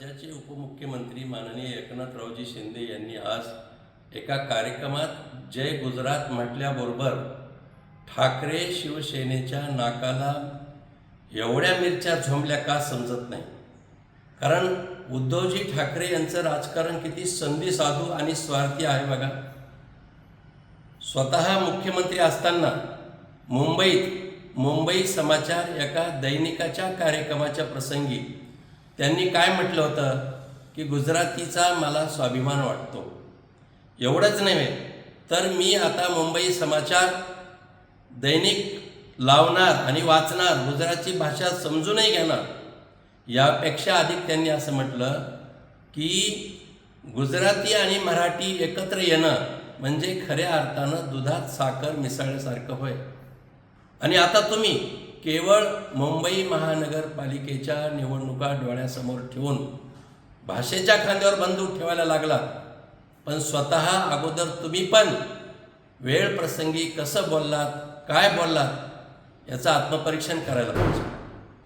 राज्याचे उपमुख्यमंत्री माननीय एकनाथरावजी शिंदे यांनी आज एका कार्यक्रमात जय गुजरात म्हटल्याबरोबर ठाकरे शिवसेनेच्या नाकाला एवढ्या मिरच्या झोंबल्या का समजत नाही. कारण उद्धवजी ठाकरे यांचं राजकारण किती संधी साधू आणि स्वार्थी आहे बघा. स्वतः मुख्यमंत्री असताना मुंबईत मुंबई समाचार एका दैनिकाच्या कार्यक्रमाच्या प्रसंगी त्यांनी काय म्हटलं होतं? की गुजरातीचा मला स्वाभिमान वाटतो. एवढंच नव्हे तर मी आता मुंबई समाचार दैनिक लावणार आणि वाचणार गुजरातची भाषा समजूनही घेणार. यापेक्षा अधिक त्यांनी असं म्हटलं की गुजराती आणि मराठी एकत्र येणं म्हणजे खऱ्या अर्थानं दुधात साखर मिसळल्यासारखं होय. आणि आता तुम्ही केवळ मुंबई महानगरपालिकेच्या निवडणुका डोळ्यासमोर ठेवून भाषेच्या खांद्यावर बंदूक ठेवायला लागला. पण स्वतः अगोदर तुम्ही पण वेळ प्रसंगी कसं बोललात काय बोललात याचं आत्मपरीक्षण करायला पाहिजे.